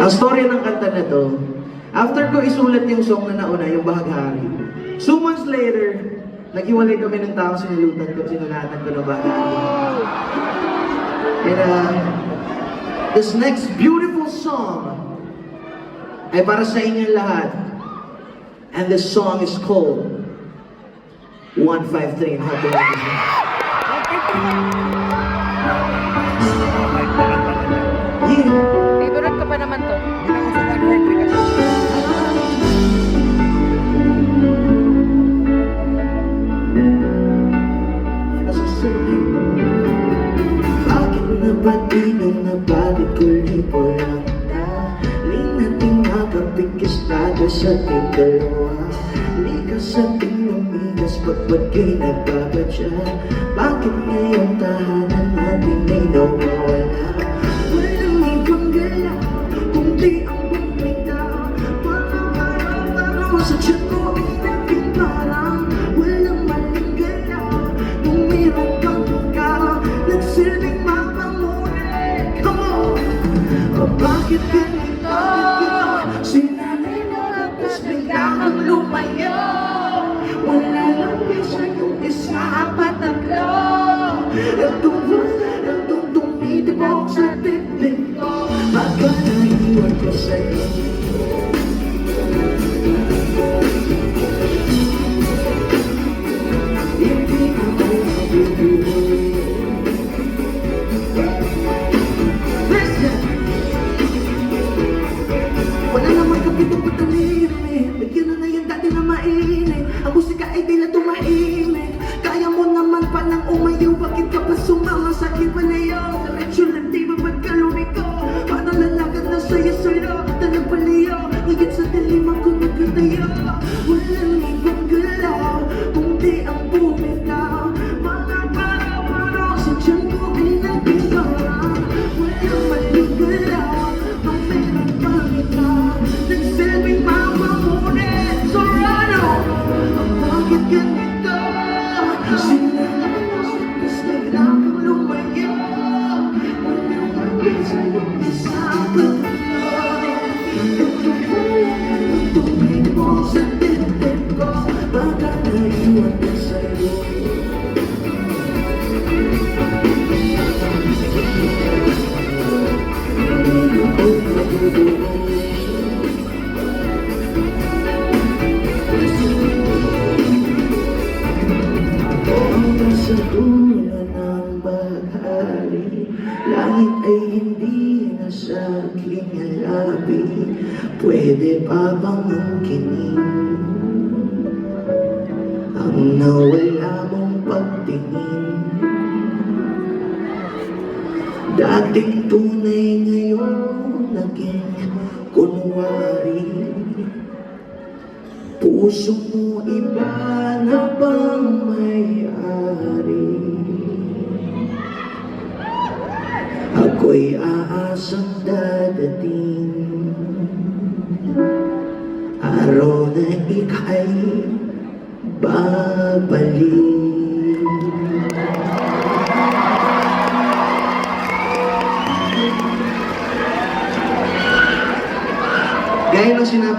Ang story ng kanta na to, after ko isulat yung song na nauna, yung Bahaghari, two months later, naghiwalay kami ng taong sinulutan ko, sinulatan ko ng Bahaghari. And uh, this next beautiful song ay para sa inyong lahat. And this song is called 153 and Happy Birthday. Yeah. Di nung nabalik ulit ko lang na. Di natin makapikistado sa ating dalawa Di ka sa ating lumigas pagpag kay nagbabadya Bakit ngayon tahanan natin ay nawawala? Walang ibang gala kundi ang bumita. Mga parang sa tiyan ko ay naging ka Nagsilbing bakit ganito? Sinanay mo tapos bigla lumayo Wala lang isa yung isa apat Itong wala itong Wala naman kami sa dulo ng baghari Langit ay hindi na sa aking alabi Pwede pa bang angkinin Ang nawala mong pagtingin. Dating tunay ngayon naging kunwari. Puso mo iba na bang may-ari? Ako'y aasang dadating. Araw na ika'y babalik. Gaya ng sinabi